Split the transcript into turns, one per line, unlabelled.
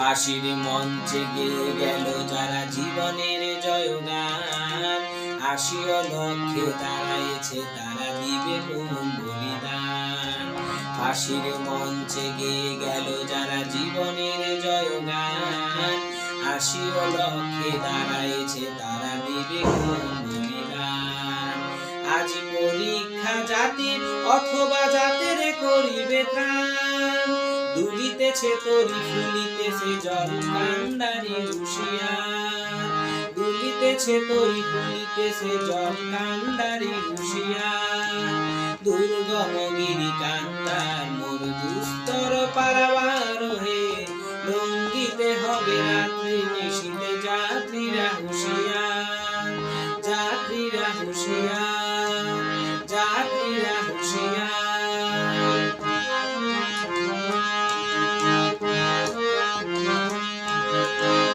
ফাঁসির মঞ্চে গিয়ে গেল যারা জীবনের জয়গান। আসিও লক্ষ্যে দাঁড়াইছে, তারা দিবে কোন বলিদান ফাঁসির মঞ্চে গিয়ে গেল যারা জীবনের জয়গান। আসিও লক্ষ্যে দাঁড়াইছে, তারা দিবে বলিদান আজ পরীক্ষা জাতির অথবা জাতের করিবে ত্রাণ। দুলিতেছে তরি, ফুলিতেছে জল কান্দারি রুশিয়া দুলিতেছে তরি, ফুলিতেছে জল কান্দারি রুশিয়া দুর্গম গিরি কান্তার মোর দুস্তর পারাবার হে। রঙ্গিতে হবে রাত্রি, নিশিতে যাত্রীরা হুশিয়া। যাত্রীরা হুশিয়া।